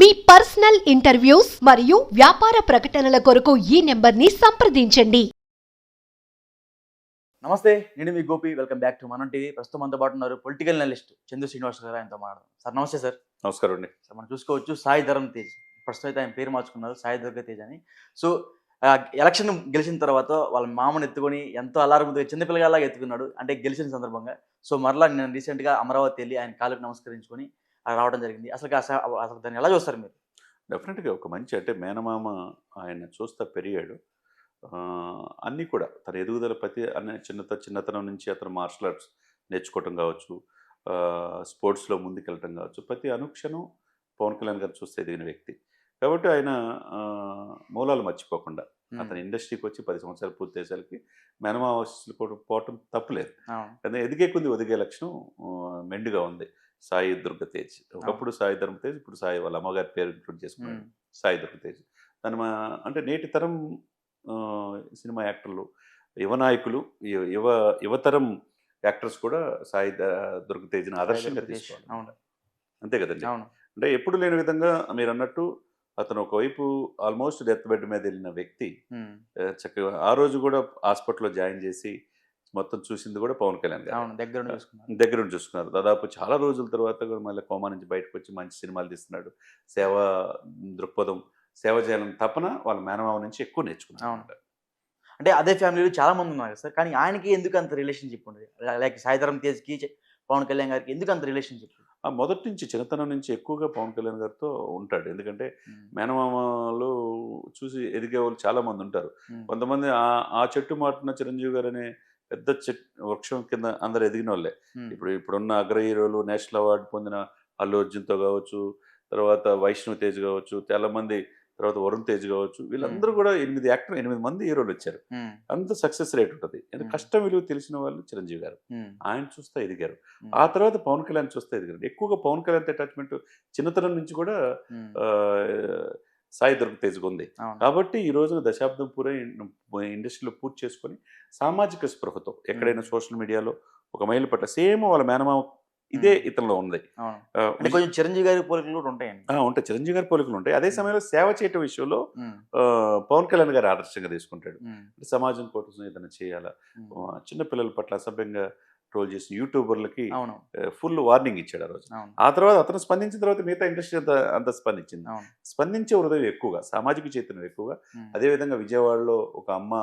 మీ personal interviews మరియు వ్యాపార ప్రకటనల కొరకు ఈ నెంబర్ని సంప్రదించండి. నమస్తే నేను మీ Gopi. Welcome back to Manam TV ప్రస్తుతం మనతో పాటు ఉన్నారు పొలిటికల్ అనలిస్ట్ చందు శ్రీనివాస్ గారు. ఆయనతో మాట్లాడదాం. సార్ నమస్తే సార్. నమస్కారం అండి. సార్ మనం చూసుకోవచ్చు సాయి ధరమ్ తేజ్. ప్రస్తుతం అయితే ఆయన పేరు మార్చుకున్నారు సాయి దుర్గ తేజ్ అని. సో ఎలక్షన్ గెలిచిన తర్వాత వాళ్ళ మామని ఎత్తుకొని ఎంతో అలారంతో చిన్నపిల్లగాలాగా ఎత్తుకున్నాడు. అంటే గెలిచిన సందర్భంగా. సో మరలా నేను రీసెంట్గా అమరావతి వెళ్ళి ఆయన కాళ్ళకు నమస్కరించుకొని రావడం జరిగింది. అసలు అసలు దాన్ని ఎలా చూస్తారు మీరు? డెఫినెట్గా ఒక మంచి అంటే మేనమామ ఆయన చూస్తా పెరిగాడు. అన్నీ కూడా తన ఎదుగుదల ప్రతి అన్న చిన్నత చిన్నతనం నుంచి అతను మార్షల్ ఆర్ట్స్ నేర్చుకోవటం కావచ్చు స్పోర్ట్స్లో ముందుకెళ్ళటం కావచ్చు. ప్రతి అనుక్షణం పవన్ కళ్యాణ్ గారు చూస్తే ఎదిగిన వ్యక్తి. కాబట్టి ఆయన మూలాలు మర్చిపోకుండా అతను ఇండస్ట్రీకి వచ్చి పది సంవత్సరాలు పూర్తి చేసేసరికి కూడా పోవటం తప్పులేదు. కానీ ఎదిగే కొద్ది ఒదిగే లక్షణం మెండుగా ఉంది. సాయి దుర్గ తేజ్. ఒకప్పుడు సాయి ధర్మ తేజ్ ఇప్పుడు సాయి వాళ్ళ అమ్మగారి పేరు ఇంక్లూడ్ చేసుకున్నాడు. సాయి దుర్గ తేజ్. తను మా అంటే నేటి తరం సినిమా యాక్టర్లు యువ నాయకులు యువ- యువ యువతరం యాక్టర్స్ కూడా సాయి ద- దుర్గ తేజ్ని ఆదర్శంగా. తీసుకోవాలి. అవును. అంతే కదండి. అంటే ఎప్పుడు లేని విధంగా మీరు అన్నట్టు అతను ఒకవైపు ఆల్మోస్ట్ డెత్ బెడ్ మీద వెళ్ళిన వ్యక్తి చక్కగా ఆ రోజు కూడా హాస్పిటల్లో జాయిన్ చేసి మొత్తం చూసింది కూడా పవన్ కళ్యాణ్ గారు. దగ్గర దగ్గర ఉండి చూసుకున్నారు. దాదాపు చాలా రోజుల తర్వాత కూడా మళ్ళీ కోమా నుంచి బయటకు వచ్చి మంచి సినిమాలు తీస్తున్నాడు. సేవ దృక్పథం సేవ చేయాలని తపన వాళ్ళ మేనమావ నుంచి ఎక్కువ నేర్చుకున్నారు. అంటే అదే ఫ్యామిలీలో చాలా మంది ఉన్నారు సార్ కానీ ఆయనకి ఎందుకు అంత రిలేషన్షిప్ ఉండదు? లైక్ సాయిధరం తేజ్కి పవన్ కళ్యాణ్ గారికి ఎందుకు అంత రిలేషన్షిప్ మొదటి నుంచి చిన్నతనం నుంచి ఎక్కువగా పవన్ కళ్యాణ్ గారితో ఉంటాడు. ఎందుకంటే మేనమామలు చూసి ఎదిగే వాళ్ళు చాలా మంది ఉంటారు. కొంతమంది ఆ- ఆ చెట్టు మాటున చిరంజీవి గారు అనే పెద్ద చెట్ వృక్షం కింద అందరు ఎదిగిన వాళ్ళే ఇప్పుడు ఇప్పుడున్న అగ్ర హీరోలు నేషనల్ అవార్డు పొందిన అల్లు అర్జున్తో కావచ్చు తర్వాత వైష్ణవ్ తేజ్ కావచ్చు చాలా మంది తర్వాత వరుణ్ తేజ్ కావచ్చు వీళ్ళందరూ కూడా ఎనిమిది యాక్టర్ ఎనిమిది మంది హీరోలు వచ్చారు. అంత సక్సెస్ రేట్ ఉంటుంది. ఎందుకంటే. కష్టం విలువ తెలిసిన వాళ్ళు చిరంజీవి గారు. ఆయన చూస్తే ఎదిగారు. ఆ తర్వాత పవన్ కళ్యాణ్ చూస్తే ఎదిగారు. ఎక్కువగా పవన్ కళ్యాణ్ అటాచ్మెంట్ చిన్నతనం నుంచి కూడా సాయి దుర్గ తేజ్గా ఉంది. కాబట్టి ఈ రోజున దశాబ్దం పూరే ఇండస్ట్రీలో పూర్తి చేసుకొని సామాజిక స్పృహతో ఎక్కడైనా సోషల్ మీడియాలో ఒక మైలు పట్ల సేమ్ వాళ్ళ మేనమామ ఇదే. ఇతనిలో ఉంది. అంటే కొంచెం చిరంజీవి గారి పోలికలు కూడా ఉంటాయండి. ఉంటాయి. చిరంజీవి గారి పోలికలు ఉంటాయి. అదే సమయంలో సేవ చేయటం విషయంలో పవన్ కళ్యాణ్ గారు ఆదర్శంగా తీసుకుంటాడు. సమాజం కోసం ఏదైనా చేయాలా? చిన్న పిల్లల పట్ల అసభ్యంగా ట్రోల్ చేసిన యూట్యూబర్లకి ఫుల్ వార్నింగ్ ఇచ్చాడు ఆ రోజు. ఆ తర్వాత అతను స్పందించిన తర్వాత మిగతా ఇండస్ట్రీ అంత అంత స్పందించింది. స్పందించే హృదయం ఎక్కువగా సామాజిక చైతన్యం ఎక్కువగా. అదేవిధంగా విజయవాడలో ఒక అమ్మ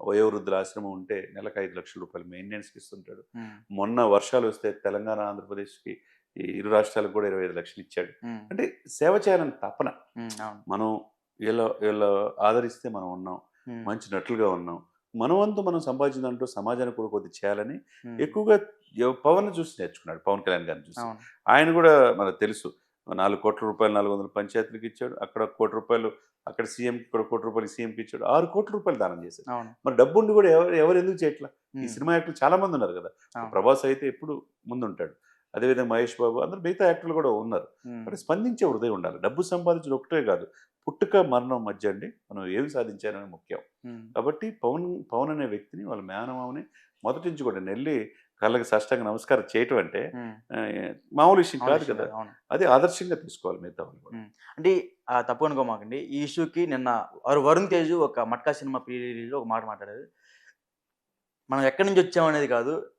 వయోవృద్ధుల ఆశ్రమం ఉంటే నెలకు ఐదు లక్షల రూపాయలు మెయింటెనెన్స్కి ఇస్తుంటాడు. మొన్న వర్షాలు వస్తే తెలంగాణ ఆంధ్రప్రదేశ్కి ఇరు రాష్ట్రాలకు కూడా ఇరవై ఐదు లక్షలు ఇచ్చాడు. అంటే సేవ చేయాలని తపన. మనం వీళ్ళ వీళ్ళ ఆదరిస్తే మనం ఉన్నాం. మంచి నటులుగా ఉన్నాం. మనవంతు మనం సంపాదించినంటూ సమాజానికి కూడా కొద్ది చేయాలని ఎక్కువగా పవన్ చూసి నేర్చుకున్నాడు. పవన్ కళ్యాణ్ గారిని చూసి. ఆయన కూడా మనకు తెలుసు. నాలుగు కోట్ల రూపాయలు నాలుగు వందల పంచాయతీలకు ఇచ్చాడు. అక్కడ కోటి రూపాయలు అక్కడ సీఎం ఇక్కడ కోటి రూపాయలు సీఎంకి ఇచ్చాడు. ఆరు కోట్ల రూపాయలు దానం చేశాడు. మరి డబ్బు ఉండి కూడా ఎవరు ఎవరు ఎందుకు చేయట్లా? ఈ సినిమా యాక్టర్లు చాలా మంది ఉన్నారు కదా. ప్రభాస్ అయితే ఎప్పుడు ముందుంటాడు. అదేవిధంగా మహేష్ బాబు అందరు మిగతా యాక్టర్లు కూడా ఉన్నారు. మరి స్పందించే హృదయం ఉండాలి. డబ్బు సంపాదించడం ఒకటే కాదు. పుట్టుక మరణం మధ్య అండి మనం ఏమి సాధించారని ముఖ్యం. కాబట్టి పవన్ పవన్ అనే వ్యక్తిని వాళ్ళ మేనమామని మొదటి నుంచి కూడా నెల్లి కళ్ళకి సష్టంగా నమస్కారం చేయటం అంటే మామూలు విషయం కాదు కదా. అది ఆదర్శంగా తీసుకోవాలి మిగతా వాళ్ళు. అంటే ఆ, తప్పు అనుకోమాకండి ఈ ఇష్యూకి నిన్న వరు- వరుణ్ తేజ్ ఒక మట్కా సినిమా ప్రీ రిలీజ్లో ఒక మాట మాట్లాడారు. మనం ఎక్కడి నుంచి వచ్చాం అనేది కాదు.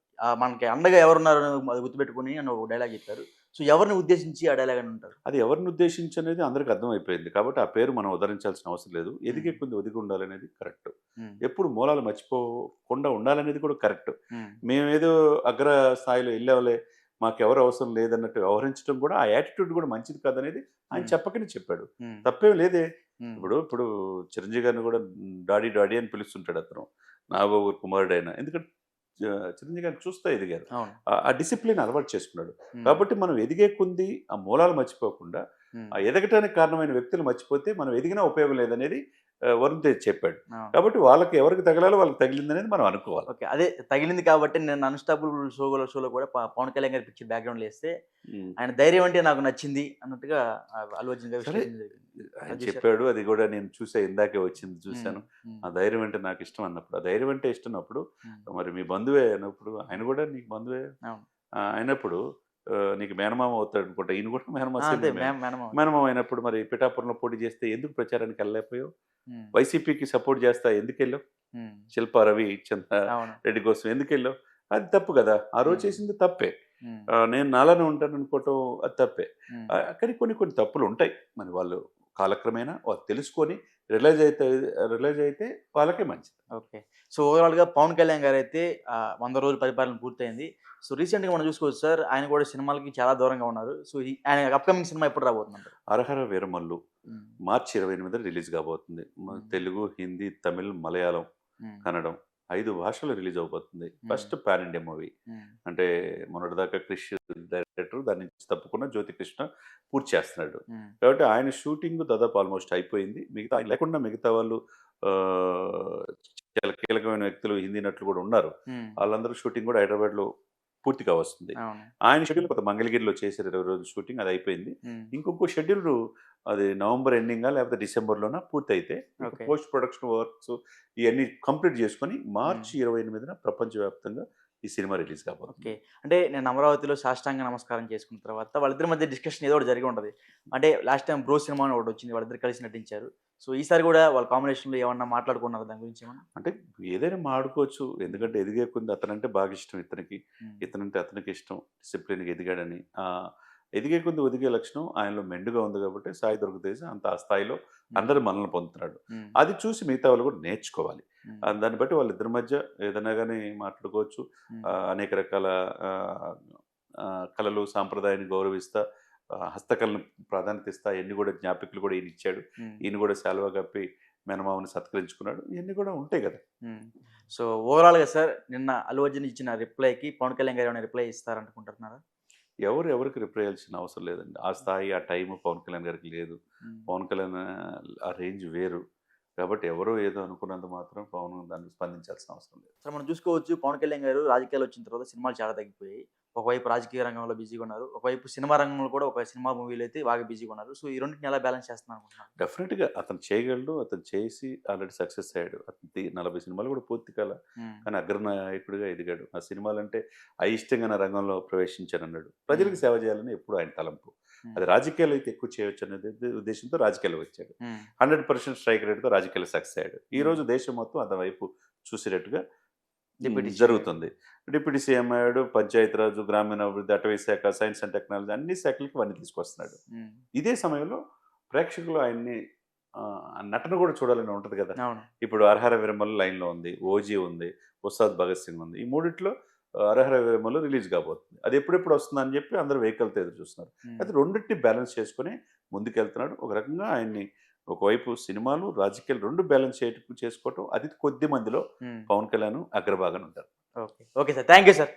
మనకి అండగా ఎవరున్నారు గుర్తుపెట్టుకుని అని ఒక డైలాగ్ చెప్పారు. సో ఎవరిని ఉద్దేశించి ఆ డైలాగ్ అని ఉంటారు అది ఎవరిని ఉద్దేశించి అనేది అందరికి అర్థమైపోయింది కాబట్టి ఆ పేరు మనం ఉద్ధరించాల్సిన అవసరం లేదు. ఎదిగే కొద్ది ఒదిగి ఉండాలనేది కరెక్ట్. ఎప్పుడు మూలాలు మర్చిపోకుండా ఉండాలనేది కూడా కరెక్ట్. మేమేదో అగ్ర స్థాయిలో వెళ్ళేవాళ్ళే మాకు ఎవరు అవసరం లేదన్నట్టు వ్యవహరించడం కూడా ఆ యాటిట్యూడ్ కూడా మంచిది కాదనేది ఆయన. చెప్పకనే చెప్పాడు. తప్పేం లేదే. ఇప్పుడు ఇప్పుడు చిరంజీవి గారిని కూడా డాడీ డాడీ అని పిలుస్తుంటాడు అతను. నాగబాబు కుమారుడు అయినా ఎందుకంటే చిరంజీవి గారిని చూస్తే ఎదిగారు ఆ- డిసిప్లిన్ అలవాటు చేసుకున్నాడు. కాబట్టి మనం ఎదిగే కొంది ఆ మూలాలు మర్చిపోకుండా ఎదగటానికి కారణమైన వ్యక్తులు మర్చిపోతే మనం ఎదిగినా ఉపయోగం లేదనేది వరుణ్ తేజ్ చెప్పాడు. కాబట్టి వాళ్ళకి ఎవరికి తగలాలో వాళ్ళకి తగిలిందనేది మనం అనుకోవాలి. ఓకే. అదే తగిలింది కాబట్టి నేను అన్స్టాపుల్ షోలో షోలో కూడా పవన్ కళ్యాణ్ గారి పిక్చర్ బ్యాక్గ్రౌండ్ వేస్తే. ఆయన ధైర్యం అంటే నాకు నచ్చింది అన్నట్టుగా ఆ, అల్లు అర్జున్ గారు సరే. విశ్లేషించడం జరిగింది. ఆయన చెప్పాడు అది కూడా నేను చూసా ఇందాకే వచ్చింది చూశాను. ఆ ధైర్యం అంటే నాకు ఇష్టం అన్నప్పుడు ఆ ధైర్యం అంటే ఇష్టం అన్నప్పుడు మరి మీ బంధువే అన్నప్పుడు ఆయన కూడా నీకు బంధువే? అయినప్పుడు నీకు మేనమామ అవుతాడు అనుకుంటా ఈయన కూడా మేనమామ. మేనమామ. అయినప్పుడు మరి పిఠాపురంలో పోటీ చేస్తే ఎందుకు ప్రచారానికి వెళ్ళలేకపోయావు? వైసీపీకి సపోర్ట్ చేస్తా ఎందుకు వెళ్ళావు శిల్పా రవి చంద్ర రెడ్డి కోసం ఎందుకు వెళ్ళావు అది తప్పు కదా. ఆ రోజు. చేసింది తప్పే. నేను నాలానే ఉంటాను అనుకోవటం అది తప్పే. కానీ కొన్ని కొన్ని తప్పులు ఉంటాయి మరి వాళ్ళు కాలక్రమేణా వాళ్ళు తెలుసుకొని రిలైజ్ అయితే రిలైజ్ అయితే వాళ్ళకే మంచిది. ఓకే. సో ఓవరాల్గా పవన్ కళ్యాణ్ గారు అయితే వంద రోజుల పరిపాలన పూర్తయింది. సో రీసెంట్గా మనం చూసుకోవచ్చు సార్ ఆయన కూడా సినిమాలకి చాలా దూరంగా ఉన్నారు. సో ఆయన అప్కమింగ్ సినిమా ఎప్పుడు రాబోతున్నారు అర్హర వీరమల్లు. మార్చి ఇరవై ఎనిమిది రిలీజ్ కాబోతుంది. తెలుగు హిందీ తమిళ్ మలయాళం కన్నడం ఐదు భాషలు రిలీజ్ అవబోతుంది. First pan India movie. అంటే మొన్నటిదాకా క్రిష్ డైరెక్టర్ దాని నుంచి తప్పకుండా జ్యోతి కృష్ణ పూర్తి చేస్తున్నాడు. కాబట్టి ఆయన షూటింగ్ దాదాపు ఆల్మోస్ట్ అయిపోయింది. మిగతా లేకుండా మిగతా వాళ్ళు చాలా కీలకమైన వ్యక్తులు హిందీ నటులు కూడా ఉన్నారు. వాళ్ళందరూ షూటింగ్ కూడా హైదరాబాద్లో పూర్తిగా వస్తుంది. ఆయన షెడ్యూల్ కొత్త మంగళగిరిలో చేశారు ఇరవై రోజులు షూటింగ్ అది అయిపోయింది. ఇంకొక షెడ్యూల్ అది నవంబర్ ఎండింగా లేకపోతే డిసెంబర్లోన పూర్తి అయితే. పోస్ట్ ప్రొడక్షన్ వర్క్స్ ఇవన్నీ కంప్లీట్ చేసుకొని మార్చి ఇరవై ఎనిమిదిన ప్రపంచవ్యాప్తంగా ఈ సినిమా రిలీజ్ కాబోతుంది. ఓకే. అంటే నేను అమరావతిలో సాష్టాంగ నమస్కారం చేసుకున్న తర్వాత వాళ్ళిద్దరి మధ్య డిస్కషన్ ఏదో ఒకటి జరిగి ఉంటుంది. అంటే లాస్ట్ టైం బ్రో సినిమా అని ఒకటి వచ్చింది వాళ్ళిద్దరు కలిసి నటించారు. సో ఈసారి కూడా వాళ్ళ కాంబినేషన్లో ఏమన్నా మాట్లాడుకున్నారు దాని గురించి ఏమన్నా? అంటే ఏదైనా మాడుకోవచ్చు. ఎందుకంటే ఎదిగే కొంది అతనంటే బాగా ఇష్టం ఇతనికి. ఇతనంటే అతనికి ఇష్టం. డిసిప్లిన్గా ఎదిగాడని. ఆ, ఎదిగే కొద్ది ఒదిగే లక్షణం ఆయనలో మెండుగా ఉంది కాబట్టి సాయి దొరికితేసి అంత ఆ స్థాయిలో అందరూ మనల్ని పొందుతున్నాడు. అది చూసి మిగతా వాళ్ళు కూడా నేర్చుకోవాలి. దాన్ని బట్టి వాళ్ళిద్దరి మధ్య ఏదైనా కానీ మాట్లాడుకోవచ్చు. అనేక రకాల కళలు సాంప్రదాయాన్ని గౌరవిస్తా హస్తకళను ప్రాధాన్యత ఇస్తా ఇవన్నీ కూడా జ్ఞాపికలు కూడా ఈయన ఇచ్చాడు. ఈయన కూడా శాలువా కప్పి మేనమామని సత్కరించుకున్నాడు. ఇవన్నీ కూడా ఉంటాయి కదా. సో ఓవరాల్గా సార్ నిన్న అల్లు అర్జున్ ఇచ్చిన రిప్లైకి పవన్ కళ్యాణ్ గారు ఏమైనా రిప్లై ఇస్తారనుకుంటున్నారా? ఎవరు ఎవరికి రిప్లై చేయాల్సిన అవసరం లేదండి. ఆ స్థాయి ఆ టైం పవన్ కళ్యాణ్ గారికి లేదు. పవన్ కళ్యాణ్ ఆ రేంజ్ వేరు. కాబట్టి ఎవరో ఏదో అనుకున్నంత మాత్రం పవన్ దానికి స్పందించాల్సిన అవసరం లేదు. సార్ మనం చూసుకోవచ్చు. పవన్ కళ్యాణ్ గారు రాజకీయాలు వచ్చిన తర్వాత సినిమాలు చాలా తగ్గిపోయాయి. ఒకవైపు రాజకీయ రంగంలో బిజీగా ఉన్నారు. ఒకవైపు సినిమా రంగంలో కూడా ఒక సినిమా మూవీలు అయితే బాగా బిజీగా ఉన్నారు. సో ఈ రెండింటిని ఎలా బ్యాలెన్స్ చేస్తున్నారు అనుకుంటున్నారు? డెఫినెట్గా అతను చేయగలడు అతను చేసి ఆల్రెడీ సక్సెస్ అయ్యాడు. అతను నలభై సినిమాలు కూడా పూర్తి కాల కానీ అగ్రనాయకుడిగా ఎదిగాడు. ఆ సినిమాలు అంటే అయిష్టంగా నా రంగంలో ప్రవేశించాను అన్నాడు ప్రజలకు సేవ చేయాలని ఎప్పుడు ఆయన తలంపు. అది రాజకీయాలు అయితే ఎక్కువ చేయొచ్చు అనేది ఉద్దేశంతో రాజకీయాలు వచ్చాడు. హండ్రెడ్ పర్సెంట్ స్ట్రైక్ రేట్తో రాజకీయాలు సక్సెస్ అయ్యాడు. ఈ రోజు దేశం మొత్తం అతని వైపు చూసేటట్టుగా CM. జరుగుతుంది. డిప్యూటీ సీఎం అయ్యాడు పంచాయతీరాజు గ్రామీణాభివృద్ధి అటవీ శాఖ సైన్స్ అండ్ టెక్నాలజీ అన్ని శాఖలకి ఇవన్నీ తీసుకొస్తున్నాడు. ఇదే సమయంలో ప్రేక్షకులు ఆయన్ని నటన కూడా చూడాలని ఉంటుంది కదా. ఇప్పుడు అర్హర విరమల లైన్లో ఉంది ఓజీ ఉంది ఉస్తాద్ భగత్ సింగ్ ఉంది. ఈ మూడిట్లో అర్హర విరమలు రిలీజ్ కాబోతుంది. అది ఎప్పుడెప్పుడు వస్తుంది అని చెప్పి అందరూ వెహికల్తో ఎదురు చూస్తున్నారు. అది రెండింటిని బ్యాలెన్స్ చేసుకుని ముందుకెళ్తున్నాడు. ఒక రకంగా ఆయన్ని ఒకవైపు సినిమాలు రాజకీయాలు రెండు బ్యాలెన్స్ చేయటం చేసుకోవటం అది కొద్ది మందిలో పవన్ కళ్యాణ్ అగ్రభాగం ఉంటారు. Okay. Okay sir. Thank you sir.